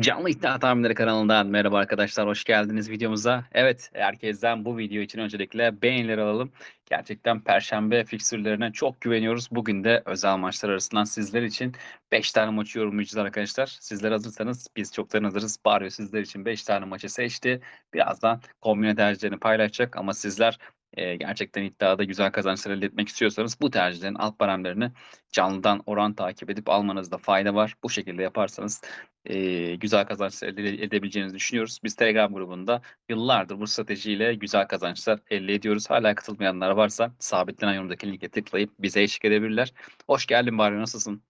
Canlı İddia Tahminleri kanalından merhaba arkadaşlar, hoş geldiniz videomuza. Evet, herkesten bu video için öncelikle beğenileri alalım. Gerçekten Perşembe fikstürlerine çok güveniyoruz. Bugün de özel maçlar arasından sizler için 5 tane maçı yorumlayacağız arkadaşlar. Sizler hazırsanız biz çoktan hazırız. Barrio sizler için 5 tane maçı seçti. Birazdan kombine tercihlerini paylaşacak ama sizler e, gerçekten iddiada güzel kazançlar elde etmek istiyorsanız bu tercihlerin alt baremlerini canlıdan oran takip edip almanızda fayda var. Bu şekilde yaparsanız e, güzel kazançlar elde edebileceğinizi düşünüyoruz. Biz Telegram grubunda yıllardır bu stratejiyle güzel kazançlar elde ediyoruz. Hala katılmayanlar varsa sabitlenen yorumdaki linke tıklayıp bize eşlik edebilirler. Hoş geldin Bari nasılsın?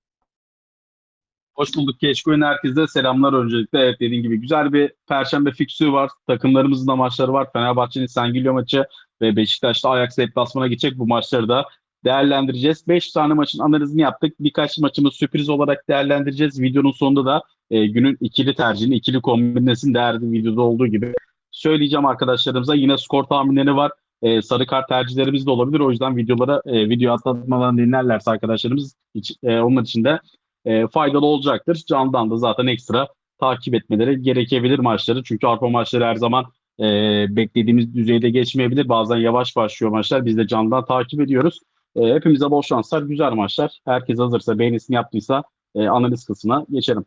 Hoş bulduk Keşkoyun herkese selamlar öncelikle. Evet dediğim gibi güzel bir perşembe fiksü var. Takımlarımızın da maçları var. Fenerbahçe'nin Sengilyo maçı ve Beşiktaş'ta Ajax deplasmana gidecek bu maçları da değerlendireceğiz. 5 tane maçın analizini yaptık. Birkaç maçımız sürpriz olarak değerlendireceğiz. Videonun sonunda da e, günün ikili tercihini, ikili kombinesini değerli videoda olduğu gibi söyleyeceğim arkadaşlarımıza. Yine skor tahminleri var. E, sarı kart tercihlerimiz de olabilir. O yüzden videolara e, video atlatmadan dinlerlerse arkadaşlarımız hiç, e, onun için de e, faydalı olacaktır. Candan da zaten ekstra takip etmeleri gerekebilir maçları. Çünkü arpa maçları her zaman e, beklediğimiz düzeyde geçmeyebilir. Bazen yavaş başlıyor maçlar. Biz de candan takip ediyoruz. E, hepimize bol şanslar, güzel maçlar. Herkes hazırsa, beğenisini yaptıysa e, analiz kısmına geçelim.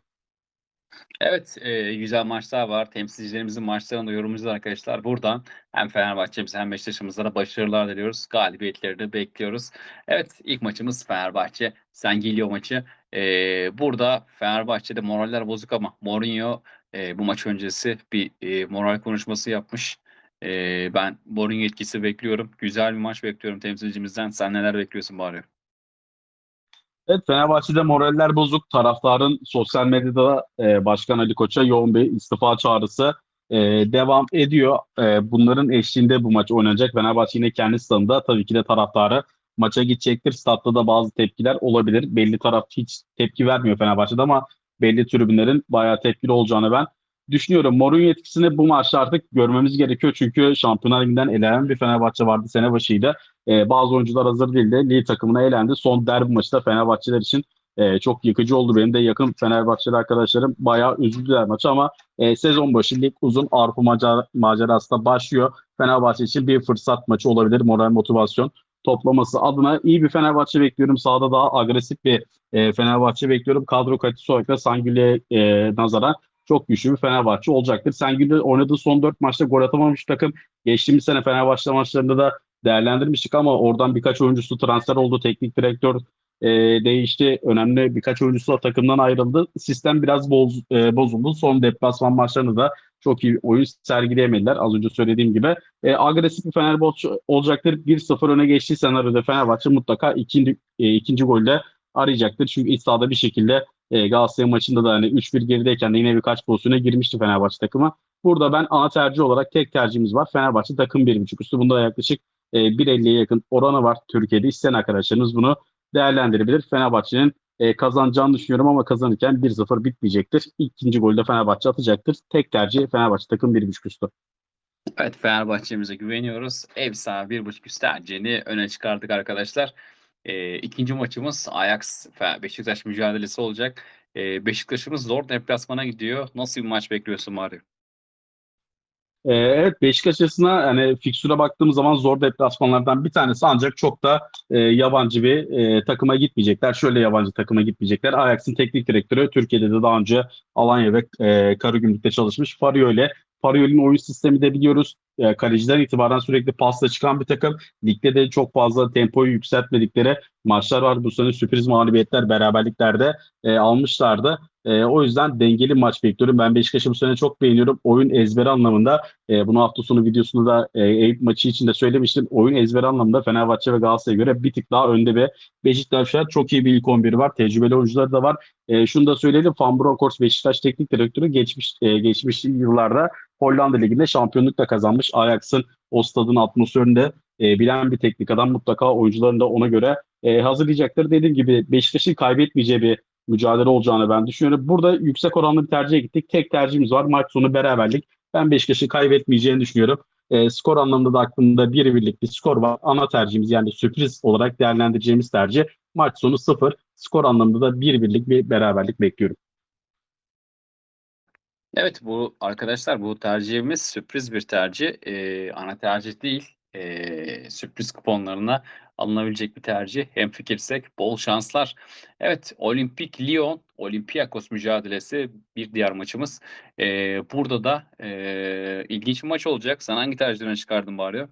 Evet, e, güzel maçlar var. Temsilcilerimizin maçlarını da yorumlayacağız arkadaşlar. Buradan hem Fenerbahçe'mize hem Beşiktaş'ımıza da başarılar diliyoruz. Galibiyetleri de bekliyoruz. Evet, ilk maçımız Fenerbahçe Sengilyo maçı. E, burada Fenerbahçe'de moraller bozuk ama Mourinho e, bu maç öncesi bir e, moral konuşması yapmış. E, ben Mourinho etkisi bekliyorum. Güzel bir maç bekliyorum temsilcimizden. Sen neler bekliyorsun bari? Evet Fenerbahçe'de moraller bozuk. Taraftarın sosyal medyada e, Başkan Ali Koç'a yoğun bir istifa çağrısı e, devam ediyor. E, bunların eşliğinde bu maç oynanacak. Fenerbahçe yine kendi stadında tabii ki de taraftarı maça gidecektir. Statta da bazı tepkiler olabilir. Belli taraf hiç tepki vermiyor Fenerbahçe'de ama belli tribünlerin bayağı tepkili olacağını ben düşünüyorum. Mourinho etkisini bu maçta artık görmemiz gerekiyor. Çünkü Şampiyonlar Ligi'nden elenen bir Fenerbahçe vardı sene başıydı. Ee, bazı oyuncular hazır değildi. Lille takımına elendi. Son derbi maçı da Fenerbahçeler için e, çok yıkıcı oldu. Benim de yakın Fenerbahçeli arkadaşlarım bayağı üzüldüler maçı ama e, sezon başı lig uzun arpa macer macerası da başlıyor. Fenerbahçe için bir fırsat maçı olabilir. Moral motivasyon toplaması adına iyi bir Fenerbahçe bekliyorum. Sahada daha agresif bir e, Fenerbahçe bekliyorum. Kadro kalitesi olarak da Sangül'e e, nazaran çok güçlü bir Fenerbahçe olacaktır. Sengül'de oynadığı son 4 maçta gol atamamış takım. Geçtiğimiz sene Fenerbahçe maçlarında da değerlendirmiştik ama oradan birkaç oyuncusu transfer oldu. Teknik direktör e, değişti. Önemli birkaç oyuncusu da takımdan ayrıldı. Sistem biraz boz, e, bozuldu. Son deplasman maçlarında da çok iyi oyun sergileyemediler. Az önce söylediğim gibi. E, agresif bir Fenerbahçe olacaktır. 1-0 öne geçtiği senaryoda Fenerbahçe mutlaka ikinci, e, ikinci golde arayacaktır. Çünkü iç sahada bir şekilde e, Galatasaray maçında da hani 3-1 gerideyken de yine birkaç pozisyona girmişti Fenerbahçe takımı. Burada ben ana tercih olarak tek tercihimiz var. Fenerbahçe takım 1.5 üstü. Bunda yaklaşık e, 1.50'ye yakın oranı var. Türkiye'de isteyen arkadaşlarımız bunu değerlendirebilir. Fenerbahçe'nin e, kazanacağını düşünüyorum ama kazanırken 1-0 bitmeyecektir. İkinci golde Fenerbahçe atacaktır. Tek tercih Fenerbahçe takım 1.5 üstü. Evet Fenerbahçe'mize güveniyoruz. Ev sahibi 1.5 üst tercihini öne çıkardık arkadaşlar. E, ikinci maçımız Ajax Beşiktaş mücadelesi olacak. E, Beşiktaş'ımız zor deplasmana gidiyor. Nasıl bir maç bekliyorsun Mario? Ee, evet Beşiktaş açısından hani fikstüre baktığımız zaman zor deplasmanlardan bir tanesi ancak çok da e, yabancı bir e, takıma gitmeyecekler. Şöyle yabancı takıma gitmeyecekler. Ajax'ın teknik direktörü Türkiye'de de daha önce Alanya ve e, Karagümrük'te çalışmış. Fario ile Fariol'in oyun sistemi de biliyoruz. E, kaleciden itibaren sürekli pasla çıkan bir takım. Ligde de çok fazla tempoyu yükseltmedikleri maçlar var. Bu sene sürpriz mağlubiyetler, beraberliklerde e, almışlardı. E, o yüzden dengeli maç bekliyorum. Ben Beşiktaş'ı bu sene çok beğeniyorum. Oyun ezberi anlamında e, bunu hafta sonu videosunda da e, maçı için de söylemiştim. Oyun ezberi anlamında Fenerbahçe ve Galatasaray'a göre bir tık daha önde ve Beşiktaş'a çok iyi bir ilk 11 var. Tecrübeli oyuncular da var. E, şunu da söyleyelim. Van Bronckhorst Beşiktaş teknik direktörü geçmiş e, geçmiş yıllarda Hollanda Ligi'nde şampiyonluk da kazanmış. Ajax'ın o stadın atmosferinde e, bilen bir teknik adam mutlaka oyuncularını da ona göre e, hazırlayacaktır. Dediğim gibi Beşiktaş'ın kaybetmeyeceği bir mücadele olacağını ben düşünüyorum. Burada yüksek oranlı bir tercihe gittik. Tek tercihimiz var. Maç sonu beraberlik. Ben Beşiktaş'ı kaybetmeyeceğini düşünüyorum. E, skor anlamında da aklımda bir birlik bir skor var. Ana tercihimiz yani sürpriz olarak değerlendireceğimiz tercih. Maç sonu sıfır. Skor anlamında da bir birlik bir beraberlik bekliyorum. Evet bu arkadaşlar bu tercihimiz sürpriz bir tercih. Eee, ana tercih değil. Eee, sürpriz kuponlarına alınabilecek bir tercih. Hemfikirsek bol şanslar. Evet, Olimpik Lyon, Olympiakos mücadelesi bir diğer maçımız. Eee, burada da eee, ilginç bir maç olacak. Sen hangi tercihlerini çıkardın bari?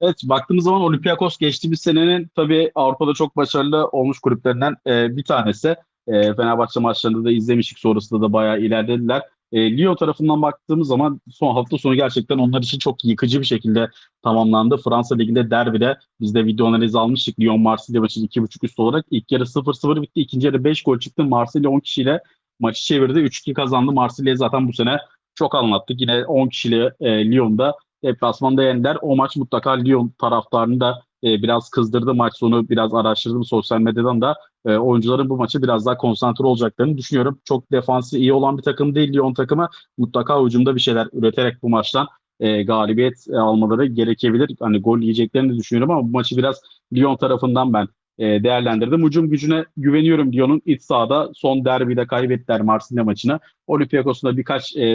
Evet, baktığımız zaman Olympiakos geçtiğimiz senenin tabii Avrupa'da çok başarılı olmuş kulüplerinden e, bir tanesi. E, Fenerbahçe maçlarında da izlemiştik. Sonrasında da bayağı ilerlediler. E, Lyon tarafından baktığımız zaman son hafta sonu gerçekten onlar için çok yıkıcı bir şekilde tamamlandı. Fransa Ligi'nde derbide biz de video analizi almıştık. Lyon Marsilya maçı 2.5 üst olarak. İlk yarı 0-0 bitti. İkinci yarı 5 gol çıktı. Marsilya 10 kişiyle maçı çevirdi. 3-2 kazandı. Marsilya zaten bu sene çok anlattık. Yine 10 kişiyle e, Lyon'da deplasmanda yendiler. O maç mutlaka Lyon taraftarını da e, biraz kızdırdı. Maç sonu biraz araştırdım sosyal medyadan da e, oyuncuların bu maçı biraz daha konsantre olacaklarını düşünüyorum. Çok defansı iyi olan bir takım değil Lyon takımı. Mutlaka hücumda bir şeyler üreterek bu maçtan e, galibiyet e, almaları gerekebilir. Hani gol yiyeceklerini düşünüyorum ama bu maçı biraz Lyon tarafından ben e, değerlendirdim. Hücum gücüne güveniyorum Lyon'un iç sahada son derbide kaybettiler Marsilya maçını. Olympiakos'un da birkaç e,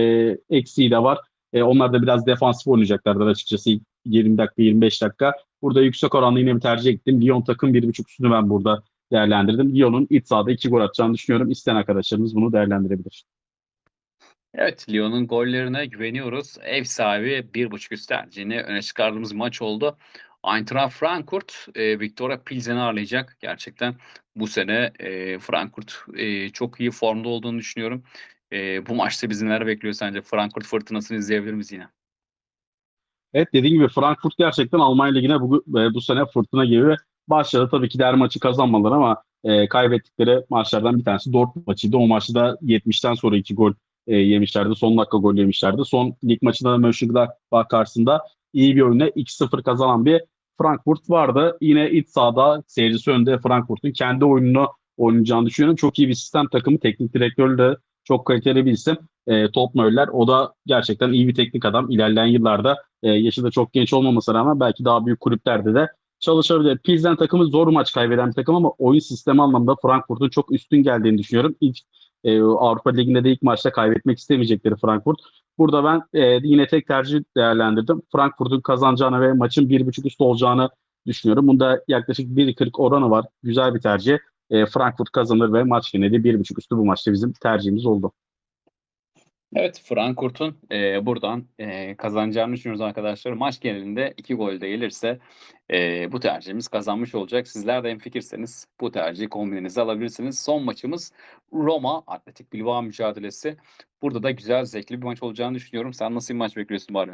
eksiği de var. E, onlar da biraz defansif oynayacaklardır açıkçası 20 dakika 25 dakika. Burada yüksek oranlı yine bir tercih ettim. Lyon takım 1.5 üstünü ben burada değerlendirdim. Lyon'un iç sahada 2 gol atacağını düşünüyorum. İsteyen arkadaşlarımız bunu değerlendirebilir. Evet, Lyon'un gollerine güveniyoruz. Ev sahibi 1.5 üst tercihini öne çıkardığımız maç oldu. Eintracht Frankfurt e, Viktoria Pilsen'i ağırlayacak. Gerçekten bu sene e, Frankfurt e, çok iyi formda olduğunu düşünüyorum. E, bu maçta bizi neler bekliyor sence? Frankfurt fırtınasını izleyebilir miyiz yine? Evet dediğim gibi Frankfurt gerçekten Almanya Ligi'ne bu, e, bu sene fırtına gibi başladı. Tabii ki de her maçı kazanmadılar ama e, kaybettikleri maçlardan bir tanesi Dortmund maçıydı. O maçta da 70'ten sonra 2 gol e, yemişlerdi. Son dakika gol yemişlerdi. Son lig maçında da Mönchengladbach karşısında iyi bir oyunla 2-0 kazanan bir Frankfurt vardı. Yine iç sahada seyircisi önünde Frankfurt'un kendi oyununu oynayacağını düşünüyorum. Çok iyi bir sistem takımı. Teknik direktörü de çok kaliteli bir isim. E, Top Möller. O da gerçekten iyi bir teknik adam. İlerleyen yıllarda e, yaşı da çok genç olmamasına rağmen belki daha büyük kulüplerde de çalışabilir. Pilsen takımı zor maç kaybeden bir takım ama oyun sistemi anlamında Frankfurt'un çok üstün geldiğini düşünüyorum. İlk e, Avrupa Ligi'nde de ilk maçta kaybetmek istemeyecekleri Frankfurt. Burada ben e, yine tek tercih değerlendirdim. Frankfurt'un kazanacağını ve maçın 1.5 üstü olacağını düşünüyorum. Bunda yaklaşık 1.40 oranı var. Güzel bir tercih. E, Frankfurt kazanır ve maç geneli 1.5 üstü bu maçta bizim tercihimiz oldu. Evet, Frankfurt'un e, buradan e, kazanacağını düşünüyoruz arkadaşlar. Maç genelinde 2 gol de gelirse e, bu tercihimiz kazanmış olacak. Sizler de hemfikirseniz bu tercihi kombininize alabilirsiniz. Son maçımız Roma Atletik Bilbao mücadelesi. Burada da güzel, zevkli bir maç olacağını düşünüyorum. Sen nasıl bir maç bekliyorsun bari?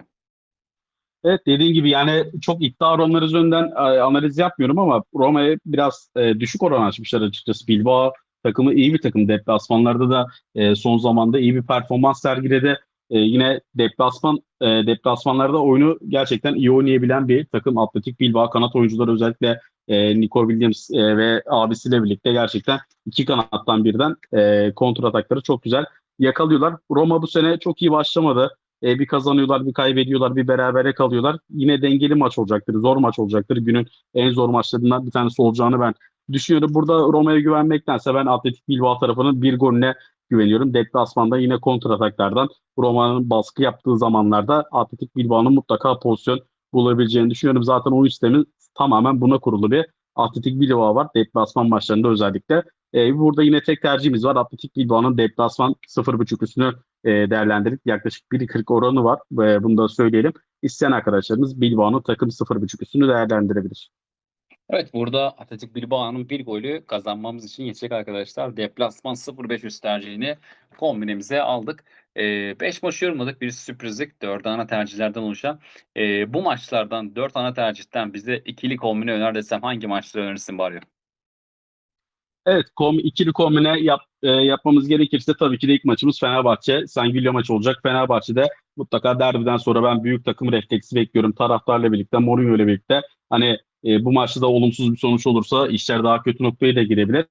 Evet dediğin gibi yani çok iddia oranları üzerinden analiz yapmıyorum ama Roma'ya biraz e, düşük oran açmışlar açıkçası. Bilbao takımı iyi bir takım. Deplasmanlarda da e, son zamanda iyi bir performans sergiledi. E, yine deplasman e, deplasmanlarda oyunu gerçekten iyi oynayabilen bir takım. Atletik Bilbao kanat oyuncuları özellikle e, Nico Williams e, ve abisiyle birlikte gerçekten iki kanattan birden e, kontra atakları çok güzel yakalıyorlar. Roma bu sene çok iyi başlamadı. E, bir kazanıyorlar, bir kaybediyorlar, bir berabere kalıyorlar. Yine dengeli maç olacaktır, zor maç olacaktır. Günün en zor maçlarından bir tanesi olacağını ben düşünüyorum. Burada Roma'ya güvenmektense ben Atletik Bilbao tarafının bir golüne güveniyorum. Deplasmanda yine kontrataklardan Roma'nın baskı yaptığı zamanlarda Atletik Bilbao'nun mutlaka pozisyon bulabileceğini düşünüyorum. Zaten oyun sistemi tamamen buna kurulu bir Atletik Bilbao var. Deplasman maçlarında özellikle. E, burada yine tek tercihimiz var. Atletik Bilbao'nun deplasman 0.5 üstünü e, değerlendirip yaklaşık 1.40 oranı var. E, bunu da söyleyelim. İsteyen arkadaşlarımız Bilbao'nun takım 0.5 üstünü değerlendirebilir. Evet burada Atletik Bilbao'nun bir golü kazanmamız için yetecek arkadaşlar. Deplasman 0-5 üst tercihini kombinemize aldık. 5 maç yorumladık. Birisi sürprizlik. 4 ana tercihlerden oluşan. E, bu maçlardan 4 ana tercihten bize ikili kombine öner desem hangi maçları önerirsin bari? Evet, kom, ikili kombine yap, e, yapmamız gerekirse tabii ki de ilk maçımız Fenerbahçe. Sangilya maçı olacak. Fenerbahçe'de mutlaka derbiden sonra ben büyük takım refleksi bekliyorum. Taraftarla birlikte, Mourinho ile birlikte. Hani e, bu maçta da olumsuz bir sonuç olursa işler daha kötü noktaya da girebilir.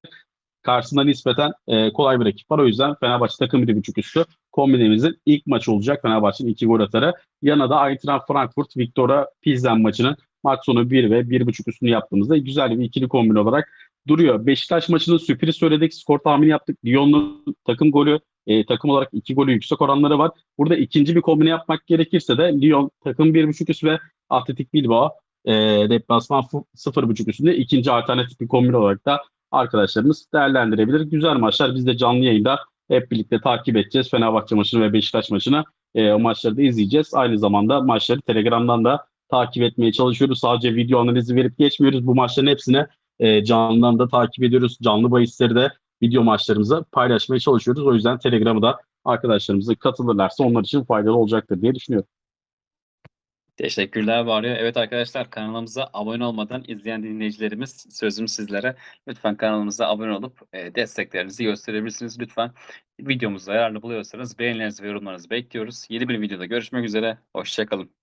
Karşısında nispeten e, kolay bir rakip var. O yüzden Fenerbahçe takım bir buçuk üstü kombinemizin ilk maçı olacak. Fenerbahçe'nin iki gol atarı. Yana da Eintracht Frankfurt, Victoria Pilsen maçının maç sonu 1 ve 1.5 üstünü yaptığımızda güzel bir ikili kombin olarak duruyor. Beşiktaş maçının sürpriz söyledik. Skor tahmini yaptık. Lyon'un takım golü e, takım olarak iki golü yüksek oranları var. Burada ikinci bir kombine yapmak gerekirse de Lyon takım 1.5 üst ve Atletik Bilbao e, deplasman fu- 0.5 üstünde ikinci alternatif bir kombine olarak da arkadaşlarımız değerlendirebilir. Güzel maçlar. Biz de canlı yayında hep birlikte takip edeceğiz. Fenerbahçe maçını ve Beşiktaş maçını e, o maçları da izleyeceğiz. Aynı zamanda maçları Telegram'dan da takip etmeye çalışıyoruz. Sadece video analizi verip geçmiyoruz. Bu maçların hepsine e, canlıdan da takip ediyoruz. Canlı bahisleri de video maçlarımıza paylaşmaya çalışıyoruz. O yüzden Telegram'ı da arkadaşlarımıza katılırlarsa onlar için faydalı olacaktır diye düşünüyorum. Teşekkürler Varyo. Evet arkadaşlar kanalımıza abone olmadan izleyen dinleyicilerimiz sözüm sizlere. Lütfen kanalımıza abone olup e, desteklerinizi gösterebilirsiniz. Lütfen videomuzu yararlı buluyorsanız beğenilerinizi ve yorumlarınızı bekliyoruz. Yeni bir videoda görüşmek üzere. Hoşçakalın.